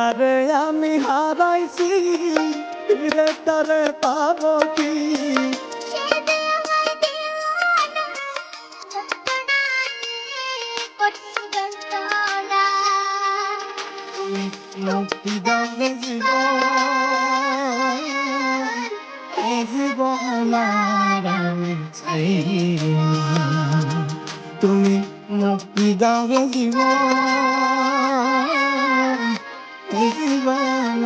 তারে আমি হারাইছি ফিরে তারে পাবো কি? মুক্তি। তুমি মুক্তি দাও জীবন। Hey,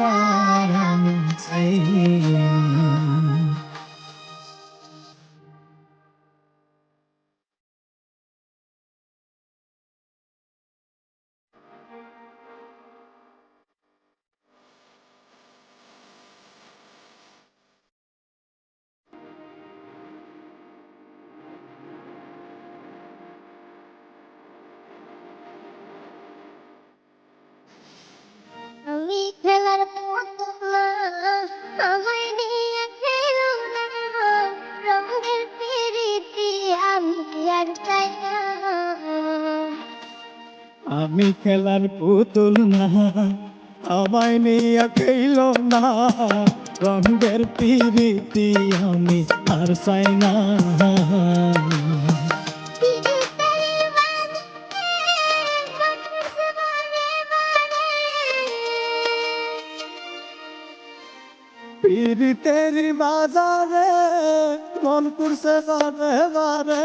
আমি খেলার পুতুল না, আমায় নিয়ে খেল না। রঙের পিরিতি আমি আর চাই না। পিরিতের বাজারে মন করছে বারে বারে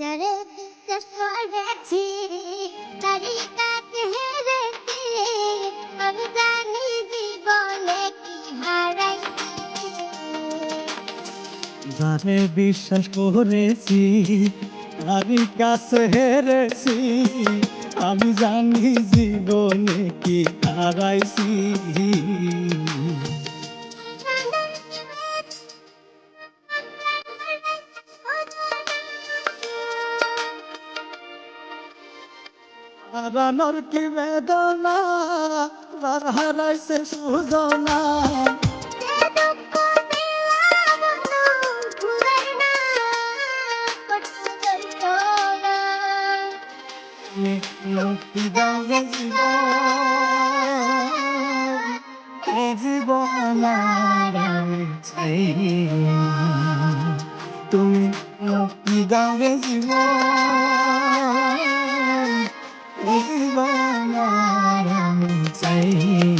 যারে বিশ্বাস করেছি আমি জানি জীবনে কি হারাইছি। যারে বিশ্বাস করেছি আমি কাছে হেরেছি। আমি জানি জীবনে কি হারাইছি। হারানোর কি বেদনা? তার হারাইছে সুজনা। মুক্তি দাও জীবন। তুমি মুক্তি দাও জীবন। Viva Naram Sai